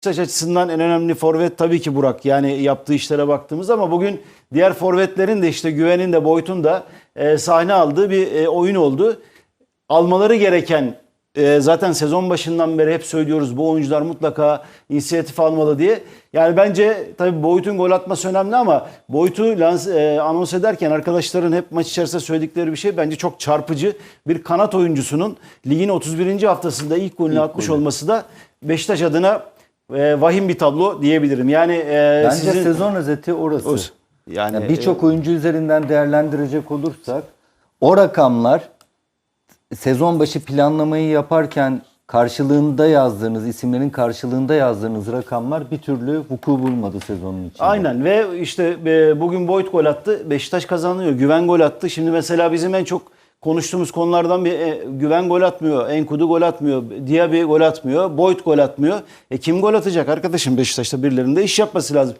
Beşiktaş açısından en önemli forvet tabii ki Burak. Yani yaptığı işlere baktığımız ama bugün diğer forvetlerin de işte Güven'in de Boyut'un da e, sahne aldığı bir e, oyun oldu. Almaları gereken e, zaten sezon başından beri hep söylüyoruz bu oyuncular mutlaka inisiyatif almalı diye. Yani bence tabii Boyut'un gol atması önemli ama Boyut'u lans, e, anons ederken arkadaşların hep maç içerisinde söyledikleri bir şey bence çok çarpıcı. Bir kanat oyuncusunun ligin 31. haftasında ilk golünü atmış olması da Beşiktaş adına e, vahim bir tablo diyebilirim. Yani e, Bence sizin sezon özeti orası. Orası. Yani, Yani birçok oyuncu üzerinden değerlendirecek olursak o rakamlar sezon başı planlamayı yaparken karşılığında yazdığınız isimlerin karşılığında yazdığınız rakamlar bir türlü vuku bulmadı sezonun içinde. Aynen ve işte e, bugün Boyd gol attı. Beşiktaş kazanıyor. Güven gol attı. Şimdi mesela bizim en çok konuştuğumuz konulardan bir e, Güven gol atmıyor. Enkudu gol atmıyor. Diaby gol atmıyor. Boyd gol atmıyor. E kim gol atacak arkadaşım Beşiktaş'ta birilerinde iş yapması lazım.